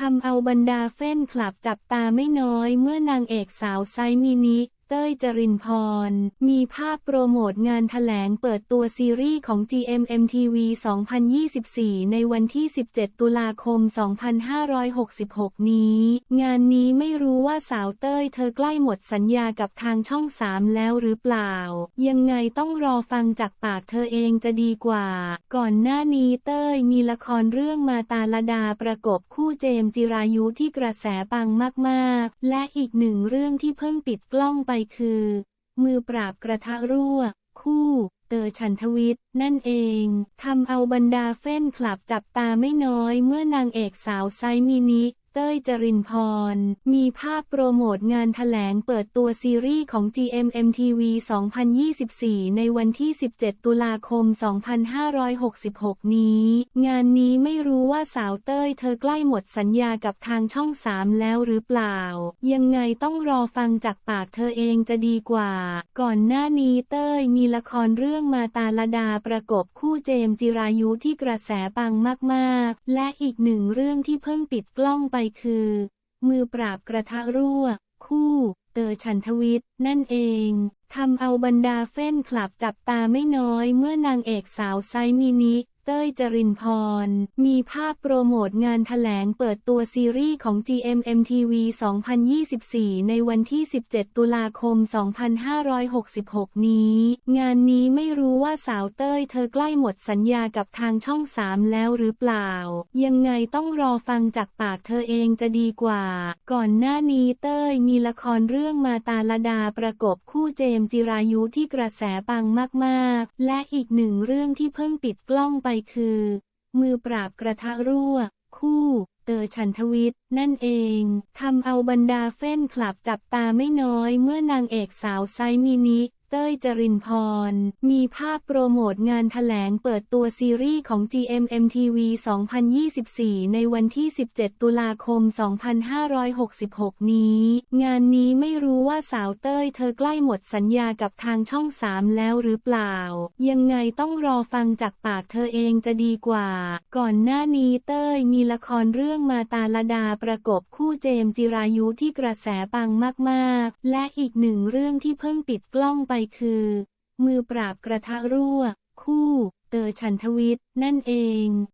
ทำเอาบรรดาแฟนคลับจับตาไม่น้อยเมื่อนางเอกสาวไซมินิ เต้ยจรินพร มีภาพโปรโมทงานถแถลงเปิดตัวซีรีส์ของ GMMTV 2024 ในวันที่ 17 ตุลาคม 2566 นี้ งานนี้ไม่รู้ว่าสาวเต้ยเธอใกล้หมดสัญญากับทางช่อง 3 แล้วหรือเปล่า ยังไงต้องรอฟังจากปากเธอเองจะดีกว่า ก่อนหน้านี้เต้ยมีละครเรื่องมาตาลดาประกบคู่เจมจิรายุที่กระแสปังมาก ๆ และอีกหนึ่งเรื่องที่เพิ่งปิดกล้องไปคือ มือปราบกระทะรั่ว คู่ เตอฉันทวิทย์นั่นเองทำเอาบรรดาเฟ้นคลับจับตาไม่น้อยเมื่อนางเอกสาวไซมินิ เต้ยจรินพร มีภาพโปรโมทงานถแถลงเปิดตัวซีรีส์ของ GMMTV 2024 ในวันที่ 17 ตุลาคม 2566 นี้ งานนี้ไม่รู้ว่าสาวเต้ยเธอใกล้หมดสัญญากับทางช่อง3แล้วหรือเปล่า ยังไงต้องรอฟังจากปากเธอเองจะดีกว่า ก่อนหน้านี้เต้ยมีละครเรื่องมาตาลดาประกบคู่เจมจิรายุที่กระแสปังมาก ๆ และอีกหนึ่งเรื่องที่เพิ่งปิดกล้องไปคือ มือปราบกระทะรั่ว คู่ เตอฉันทวิทย์นั่นเองทำเอาบรรดาแฟนคลับจับตาไม่น้อยเมื่อนางเอกสาวไซมินิเต้ยจรินพร มีภาพโปรโมทงานถแถลงเปิดตัวซีรีส์ของ GMMTV 2024 ในวันที่ 17 ตุลาคม 2566 นี้ งานนี้ไม่รู้ว่าสาวเต้ยเธอใกล้หมดสัญญากับทางช่อง3แล้วหรือเปล่า ยังไงต้องรอฟังจากปากเธอเองจะดีกว่า ก่อนหน้านี้เต้ยมีละครเรื่องมาตาลดาประกบคู่เจมจิรายุที่กระแสปังมาก ๆ และอีกหนึ่งเรื่องที่เพิ่งปิดกล้องไปคือ มือปราบกระทะรั่ว คู่ เตอชันทวิทย์นั่นเองทำเอาบรรดาเฟนคลับจับตาไม่น้อยเมื่อนางเอกสาวไซมินิ เต้ยจรินพร มีภาพโปรโมทงานถแถลงเปิดตัวซีรีส์ของ GMMTV 2024 ในวันที่ 17 ตุลาคม 2566 นี้ งานนี้ไม่รู้ว่าสาวเต้ยเธอใกล้หมดสัญญากับทางช่อง 3 แล้วหรือเปล่า ยังไงต้องรอฟังจากปากเธอเองจะดีกว่า ก่อนหน้านี้เต้ยมีละครเรื่องมาตาลดาประกบคู่เจมจิรายุที่กระแสปังมาก ๆ และอีกหนึ่งเรื่องที่เพิ่งปิดกล้องไปคือ มือปราบกระทะรั่ว คู่ เตอฉันทวิทย์นั่นเอง